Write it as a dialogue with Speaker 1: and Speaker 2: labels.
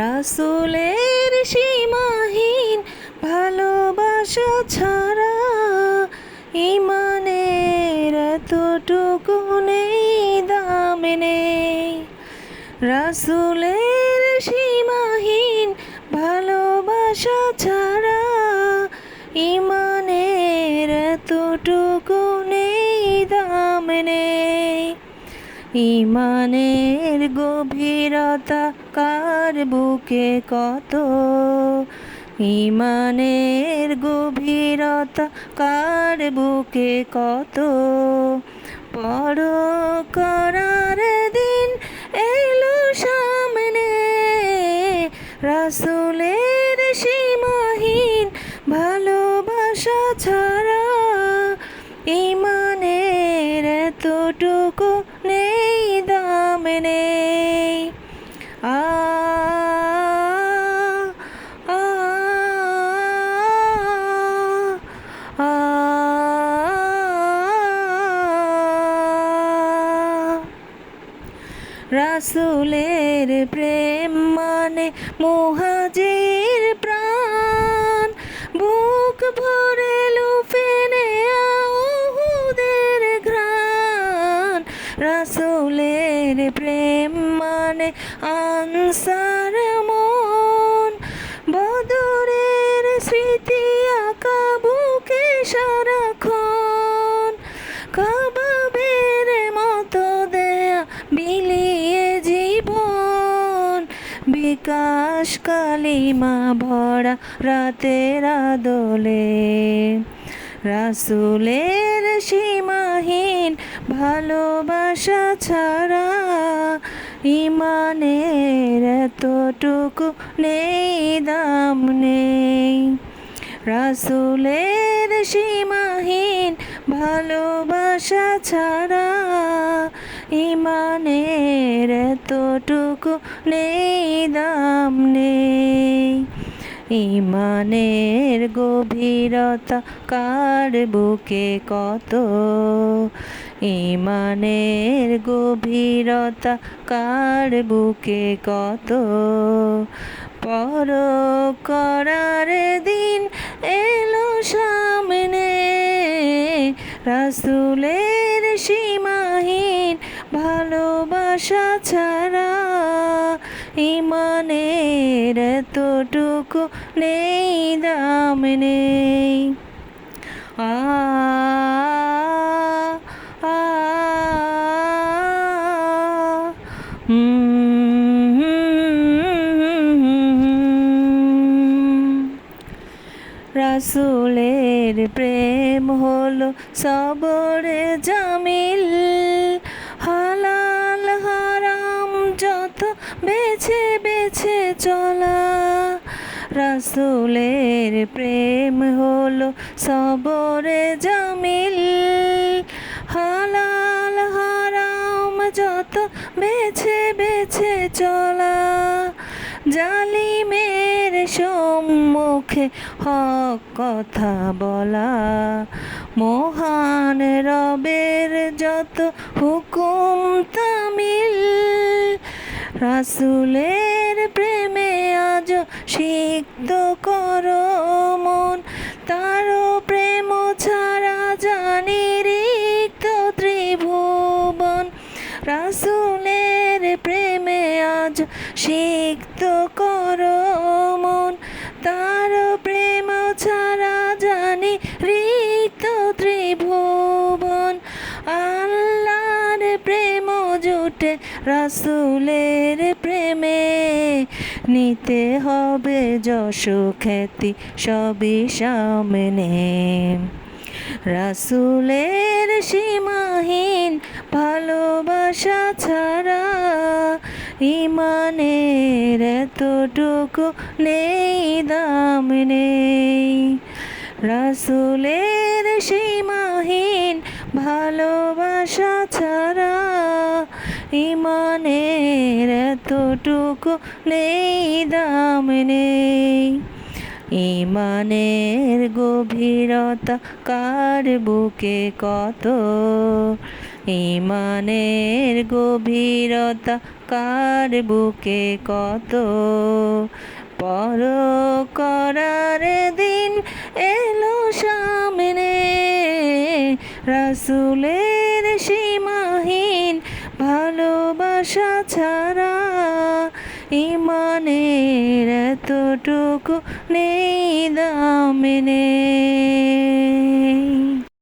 Speaker 1: রাসুলের সীমাহীন ভালোবাসা ছাড়া ইমানের এতটুকু নেই, দাম নেই। রাসুলের সীমাহীন ভালোবাসা ছাড়া ইমানের এতটুকু নেই, দাম নেই। ইমানের গভীরতা কার বুকে কত? ইমানের গভীরতা কার বুকে কত? পর করার দিন এলো সামনে, রাসুলের সীমাহীন ভালোবাসা ছাড়া ইমানের এতটুকু রাসুলের প্রেম মানে মোহাজির প্রাণ। বুক ভরে বিকাশ কালিমা ভরা রাতের আদলে। রাসুলের সীমাহীন ভালোবাসা ছাড়া ইমানের এতটুকু নেই, দাম নেই। রাসুলের সীমাহীন ভালোবাসা ছাড়া ইমানের এতটুকু নেই, দাম নেই। ইমানের গভীরতা কার বুকে কত? ইমানের গভীরতা কার বুকে কত? পর করার দিন এলো সামনে, রাসুলের সীমাহীন ভালোবাসা ছাড়া ইমানের এতটুকু নেই দাম নেই। আ রাসুলের প্রেম হলো সবরে জামিল। বেছে চলা। রাসুলের প্রেম হলো সবরে জামিল। হালাল হারাম যত বেছে বেছে চলা। জালিমের সম্মুখে হক কথা বলা। মহান রবের যত হুকুম তামিল। রাসুলের সিক্ত কর মন তারও প্রেম ছাড়া জানি রিক্ত ত্রিভুবন। রাসুলের প্রেমে আজ সিক্ত রাসুলের প্রেমে নিতে হবে যশ খ্যাতি সবই সামনে। রাসুলের সীমাহীন ভালোবাসা ছাড়া ইমানের এতটুকু নেই, দাম নেই। রাসুলের সীমাহীন ভালোবাসা ইমানের এতটুকু নেই, দাম নেই। ইমানের গভীরতা কার বুকে কত? ইমানের গভীরতা কার বুকে কত? পর করার দিন এলো সামনে, রাসুলের ছাড়া ইমানের এতটুকু নেই দাম নেই